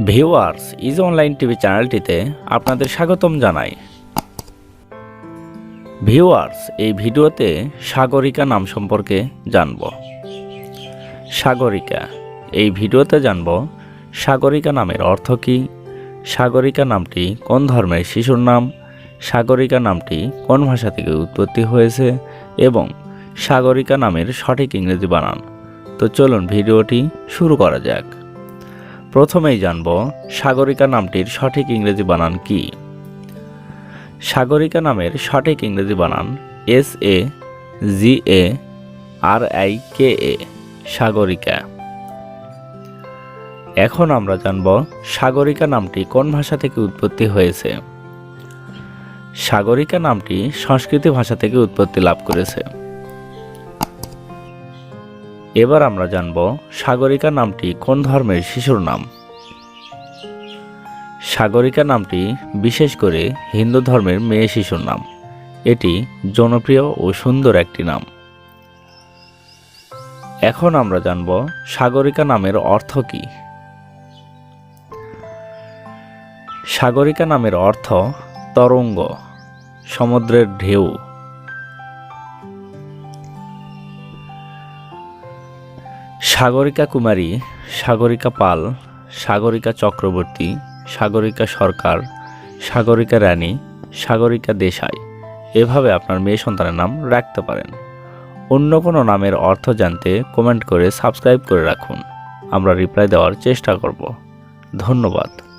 Viewers is online TV চ্যানেলটিতে আপনাদের স্বাগতম জানাই। ভিউয়ার্স, এই ভিডিওতে সাগরিকা নাম সম্পর্কে জানব। সাগরিকা, এই ভিডিওতে জানব সাগরিকা নামের অর্থ কী, সাগরিকা নামটি কোন ধর্মের শিশুর নাম, সাগরিকা নামটি কোন ভাষা থেকে উৎপত্তি হয়েছে, এবং সাগরিকা নামের সঠিক ইংরেজি বানান। তো চলুন ভিডিওটি শুরু করা যাক। প্রথমেই জানব সাগরিকা নামটির সঠিক ইংরেজি বানান কি। সাগরিকা নামের সঠিক ইংরেজি বানান S A G A R I K A Sagarika. এখন আমরা জানব সাগরিকা নামটি কোন ভাষা থেকে উৎপত্তি হয়েছে। সাগরিকা নামটি সংস্কৃত ভাষা থেকে উৎপত্তি লাভ করেছে। এবার আমরা জানব সাগরিকা নামটি কোন ধর্মের শিশুর নাম। সাগরিকা নামটি বিশেষ করে হিন্দু ধর্মের মেয়ে শিশুর নাম। এটি জনপ্রিয় ও সুন্দর একটি নাম। এখন আমরা জানব সাগরিকা নামের অর্থ কী। সাগরিকা নামের অর্থ তরঙ্গ, সমুদ্রের ঢেউ। সাগরিকা কুমারী, সাগরিকা পাল, সাগরিকা চক্রবর্তী, সাগরিকা সরকার, সাগরিকা রানী, সাগরিকা দেশাই। এভাবে আপনার মেয়ে সন্তানের নাম রাখতে পারেন। অন্য কোনো নামের অর্থ জানতে কমেন্ট করে সাবস্ক্রাইব করে রাখুন। আমরা রিপ্লাই দেওয়ার চেষ্টা করব। ধন্যবাদ।